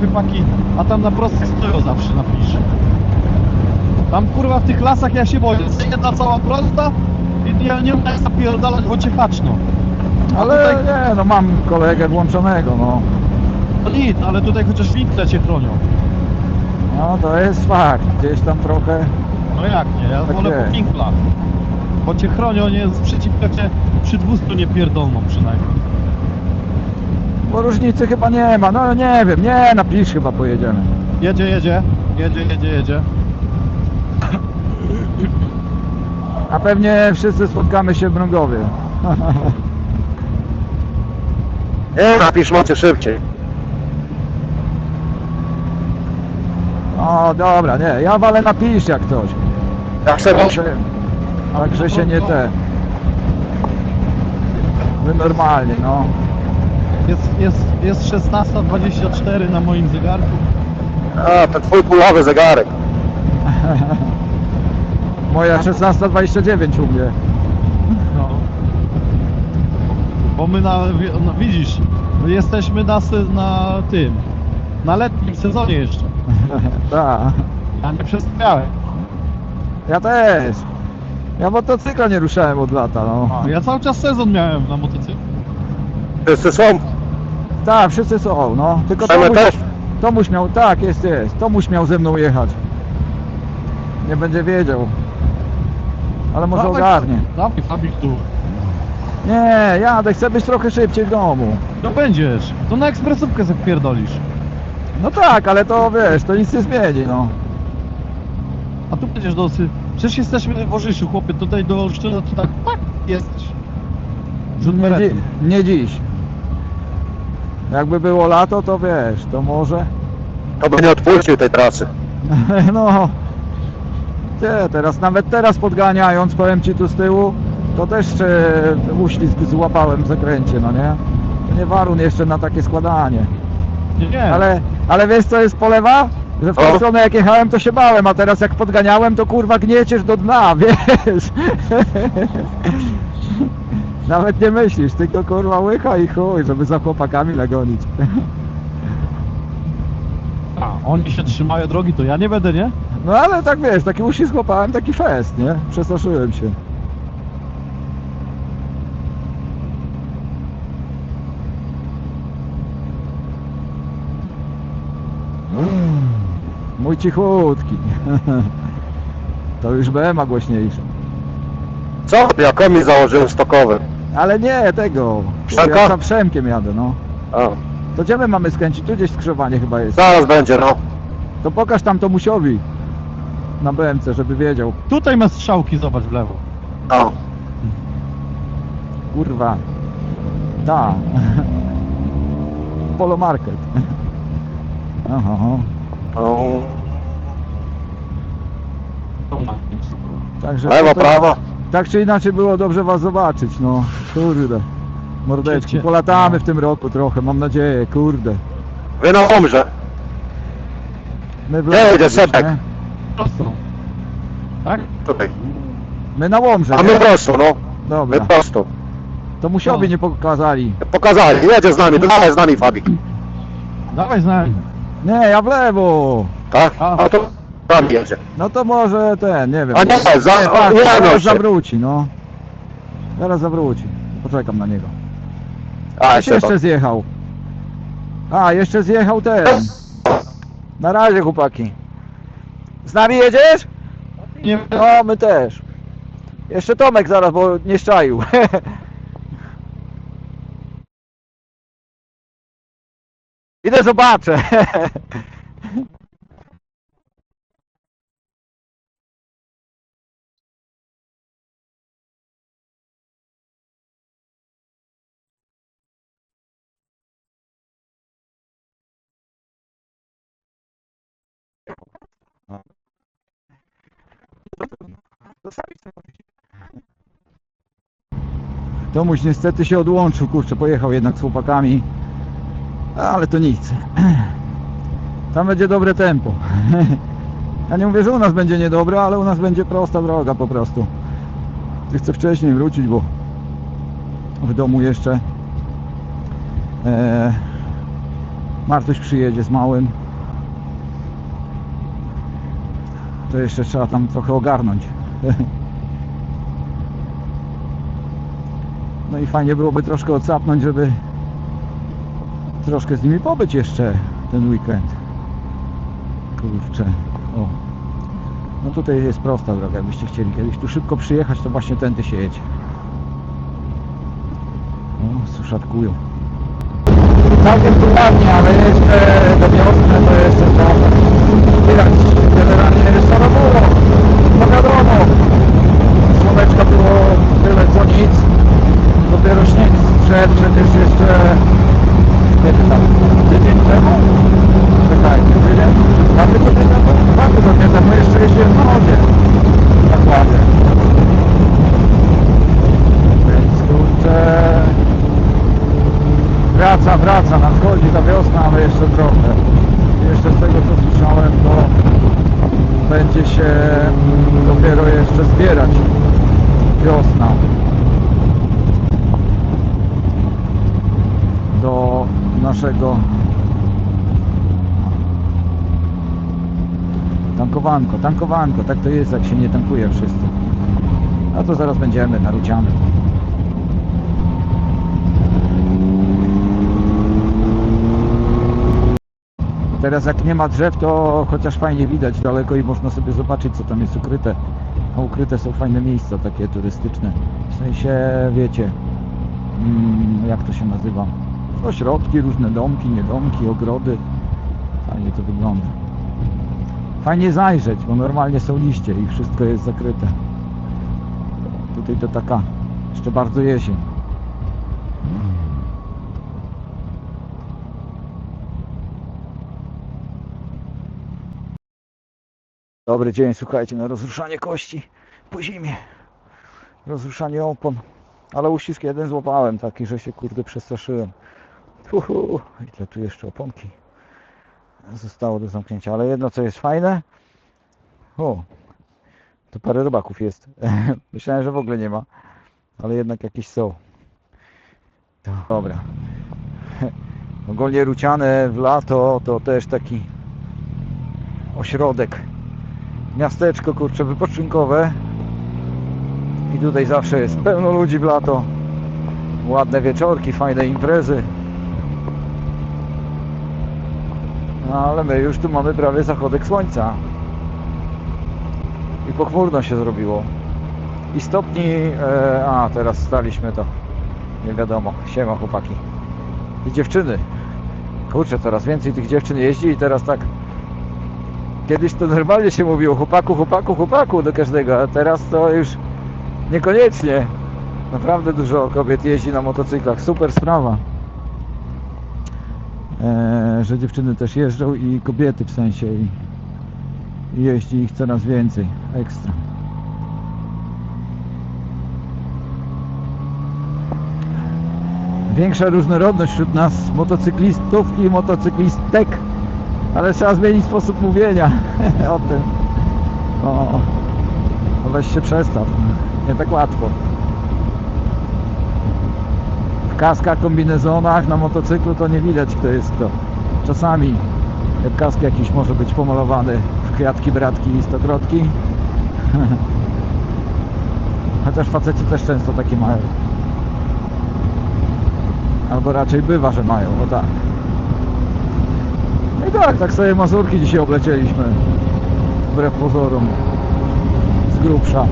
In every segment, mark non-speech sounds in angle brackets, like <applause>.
zapierdalał dwie paki, a tam na prostych stoją zawsze na pisz. Tam kurwa w tych lasach ja się boję. Jedna cała prosta i ja nie mogę zapierdalać, bo cię haczną. Ale nie, no mam kolegę włączonego, no. No nic, ale tutaj chociaż winkle cię chronią. No to jest fakt. Gdzieś tam trochę. No jak nie, ja Tak wolę po winklach. Bo cię chronią, nie z przeciwka cię przy 200 nie pierdolną przynajmniej. Bo różnicy chyba nie ma. No nie wiem, nie, na pisz chyba pojedziemy. Jedzie, jedzie, jedzie, jedzie, jedzie. A pewnie wszyscy spotkamy się w Brągowie. Nie, napisz macie szybciej. O, dobra, nie, ja walę na pisz jak coś. Jak sobie Także, także się nie te. Wy normalnie, no. Jest, jest, jest 16.24 na moim zegarku. A, ten twój pulowy zegarek. <laughs> Moja 16.29 u mnie. No. Bo my na, no widzisz, my jesteśmy na, se- na tym, na letnim sezonie jeszcze. <laughs> Tak. Ja nie przestawiałem. Ja też. Ja motocykla nie ruszałem od lata, no. A, Ja cały czas sezon miałem na motocyklu. Wszyscy są. Tak, wszyscy są, no. Tylko Przemy Tomuś, też. Tomuś miał, tak, jest, jest. Tomuś miał ze mną jechać. Nie będzie wiedział. Ale może Dawaj, ogarnie. Dawaj Fabik tu. Nie, jadę, chcę być trochę szybciej w domu. No będziesz, to na ekspresówkę sobie pierdolisz. No tak, ale to wiesz, to nic nie zmieni, no. A tu będziesz dosyć. Przecież jesteśmy w Orzyszu, chłopie, tutaj do Olsztyna to tak, tak, jesteś. Rzut Nie, dzi nie dziś. Jakby było lato, to wiesz, to może. To by nie odpuścił tej trasy. <laughs> No. Nie, teraz, nawet teraz podganiając, powiem ci tu z tyłu, to też e, uślizg złapałem w zakręcie, no nie? To nie warun jeszcze na takie składanie. Nie, nie. Ale, ale wiesz co jest polewa? Że w tą O. stronę jak jechałem to się bałem, a teraz jak podganiałem to kurwa gnieciesz do dna, <laughs> wiesz? Nawet nie myślisz, tylko kurwa łycha i chuj, żeby za chłopakami nagonić. A, oni się trzymają drogi, to ja nie będę, nie? No ale tak wiesz, taki uścisk złapałem, taki fest, nie? Przestraszyłem się. Mm, Mój cichutki. <laughs> To już BMA głośniejszy. Co? Ja komi założyłem stokowy. Ale nie tego. Przemka? Ja tam Przemkiem jadę, no. A, To gdzie my mamy skręcić? Tu gdzieś skrzyżowanie chyba jest. zaraz będzie, no. To pokaż tam Tomusiowi. Na BMC, żeby wiedział. Tutaj ma strzałki, zobacz w lewo. A, Kurwa. Ta. <laughs> Polo Market. <laughs> Aha, aha. no. Także Lewo, to- to- prawo. Tak czy inaczej było dobrze was zobaczyć, no. Kurde. Mordeczki, polatamy no. w tym roku trochę, mam nadzieję, kurde. Wy na umrze. My w jedzie gdzieś, Sebek. nie? Prosto. Tak? Tutaj. My na Łomże, A nie? my prosto, no. My Dobra, prosto. to musiowi No. nie pokazali. Pokazali, jedzie z nami, dawaj z nami Fabik. Dawaj z nami. Nie, ja w lewo. Tak? A. A to tam jedzie. No to może ten, nie wiem. A nie, za- tak, nie, no zaraz się. zawróci, no. Zaraz zawróci. Poczekam na niego. A, jeszcze jeszcze zjechał. A, jeszcze zjechał ten. Na razie, chłopaki. Z nami jedziesz? Nie, No, my też. Jeszcze Tomek zaraz, bo nie szczaił. <laughs> Idę zobaczę. <laughs> Tomuś niestety się odłączył, kurczę, pojechał jednak z chłopakami. Ale to nic. <clears throat> Tam będzie dobre tempo. <laughs> Ja nie mówię, że u nas będzie niedobre, ale u nas będzie prosta droga po prostu. Chcę wcześniej wrócić, bo w domu jeszcze e, Martuś przyjedzie z małym. To jeszcze trzeba tam trochę ogarnąć. No i fajnie byłoby troszkę odsapnąć, żeby troszkę z nimi pobyć jeszcze ten weekend. Kurczę. O. No tutaj jest prosta droga, jakbyście chcieli kiedyś tu szybko przyjechać, to właśnie tędy się jedzie. O, suszatkują. Całkiem dokładnie, ale jeszcze do wiosny to jeszcze trochę. Widać, generalnie. No wiadomo, słoneczka było tyle co nic. Dopiero śnieg zszedł przecież jeszcze kiedy tam? Tydzień temu? Czekajcie, tydzień? Dwa tygodnie temu? Dwa tygodnie temu jeszcze jeździłem na wodzie. Więc kurczę... Wraca, wraca, nadchodzi ta wiosna, ale jeszcze trochę. Jeszcze z tego co słyszałem, to będzie się dopiero jeszcze zbierać wiosna. do naszego tankowanko, tankowanko, tak to jest jak się nie tankuje wszyscy. A to zaraz będziemy na Rudziany. Teraz jak nie ma drzew, to chociaż fajnie widać daleko i można sobie zobaczyć co tam jest ukryte. A ukryte są fajne miejsca takie turystyczne. W sensie, wiecie, mm, jak to się nazywa? Ośrodki, różne domki, niedomki, ogrody. Fajnie to wygląda. Fajnie zajrzeć, bo normalnie są liście i wszystko jest zakryte. Tutaj to taka jeszcze bardzo jesień. Dobry dzień, słuchajcie, na rozruszanie kości po zimie. Rozruszanie opon. Ale uścisk jeden złapałem taki, że się kurde przestraszyłem. Uhu, ile tu jeszcze oponki zostało do zamknięcia. Ale jedno co jest fajne. O, to parę rybaków jest. <laughs> Myślałem, że w ogóle nie ma. Ale jednak jakieś są. Dobra. <laughs> Ogólnie Ruciane w lato to też taki ośrodek. Miasteczko kurcze wypoczynkowe. I tutaj zawsze jest pełno ludzi w lato. Ładne wieczorki, fajne imprezy. No ale my już tu mamy prawie zachodek słońca. I pochmurno się zrobiło. I stopni... E, a, teraz staliśmy to. Nie wiadomo. Siema chłopaki. I dziewczyny. Kurczę, coraz więcej tych dziewczyn jeździ i teraz tak... Kiedyś to normalnie się mówiło chłopaku, chłopaku, chłopaku do każdego, a teraz to już niekoniecznie. Naprawdę dużo kobiet jeździ na motocyklach. Super sprawa. E, że dziewczyny też jeżdżą i kobiety w sensie i, jeździ ich coraz więcej. Ekstra. Większa różnorodność wśród nas motocyklistów i motocyklistek. Ale trzeba zmienić sposób mówienia <laughs> o tym. O, weź się przestaw. Nie tak łatwo. W kaskach, kombinezonach, na motocyklu to nie widać kto jest kto. Czasami kask jakiś może być pomalowany w kwiatki, bratki i stokrotki. <laughs> Chociaż faceci też często takie mają. Albo raczej bywa, że mają, o tak. No i tak, tak sobie Mazurki dzisiaj oblecieliśmy. Wbrew pozorom. Z grubsza.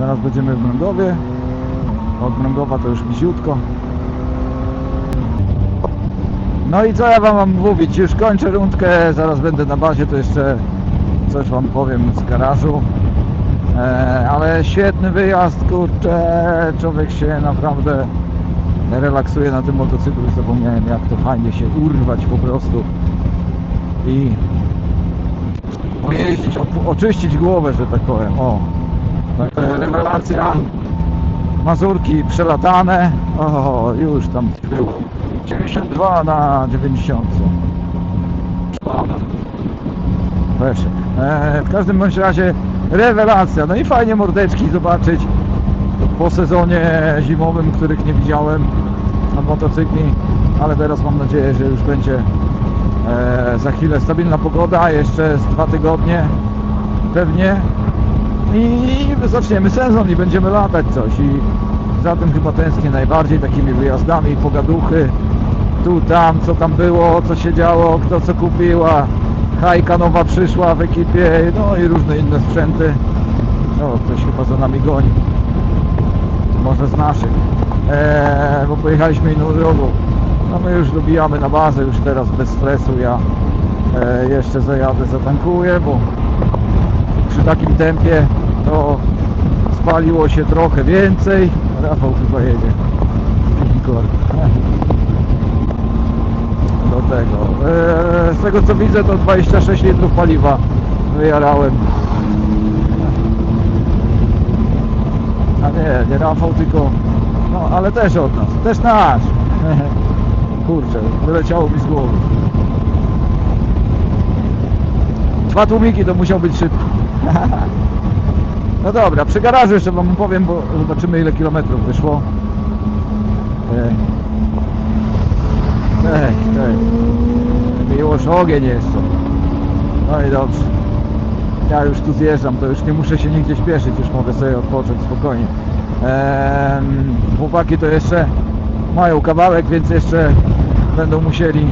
Zaraz będziemy w Mrągowie. Od Mrągowa to już bliziutko. No i co ja wam mam mówić? Już kończę rundkę, zaraz będę na bazie, to jeszcze coś wam powiem z garażu. E, ale świetny wyjazd, kurczę, człowiek się naprawdę relaksuje na tym motocyklu. Zapomniałem jak to fajnie się urwać po prostu i opu- oczyścić głowę, że tak powiem. O, Taka rewelacja. Mazurki przelatane. O, już tam było. 92 na 90. Proszę. E, w każdym bądź razie rewelacja. No i fajnie mordeczki zobaczyć po sezonie zimowym, których nie widziałem na motocykli, ale teraz mam nadzieję, że już będzie e, za chwilę stabilna pogoda, jeszcze z dwa tygodnie pewnie i zaczniemy sezon i będziemy latać coś. I za tym chyba tęsknię najbardziej takimi wyjazdami, pogaduchy. Tu, tam, co tam było, co się działo, kto co kupiła. Hajka nowa przyszła w ekipie, no i różne inne sprzęty. No, ktoś chyba za nami goni. Może z naszych. Eee, bo pojechaliśmy inną drogą no my już dobijamy na bazę już teraz bez stresu. Ja e, jeszcze zajadę, zatankuję bo przy takim tempie to spaliło się trochę więcej Rafał chyba jedzie. Igor. do tego. Eee, z tego co widzę to 26 litrów paliwa wyjarałem. A nie, nie Rafał tylko no ale też od nas, też nasz. <laughs> Kurczę, wyleciało mi z głowy. Dwa tłumiki to musiał być szybki <laughs> no dobra, przy garażu jeszcze wam powiem, bo zobaczymy ile kilometrów wyszło Ej. Ej, ej. Miłosz ogień jeszcze. No i dobrze. Ja już tu zjeżdżam, to już nie muszę się nigdzie śpieszyć, już mogę sobie odpocząć spokojnie. Chłopaki to jeszcze mają kawałek, więc jeszcze będą musieli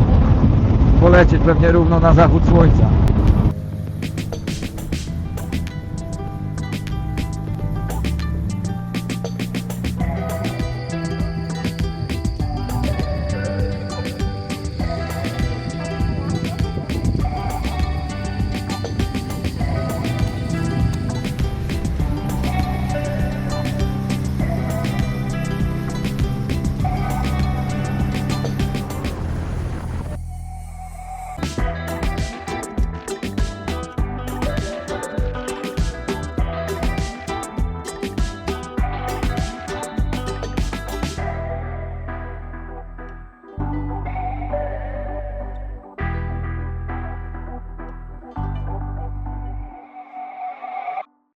polecieć pewnie równo na zachód słońca.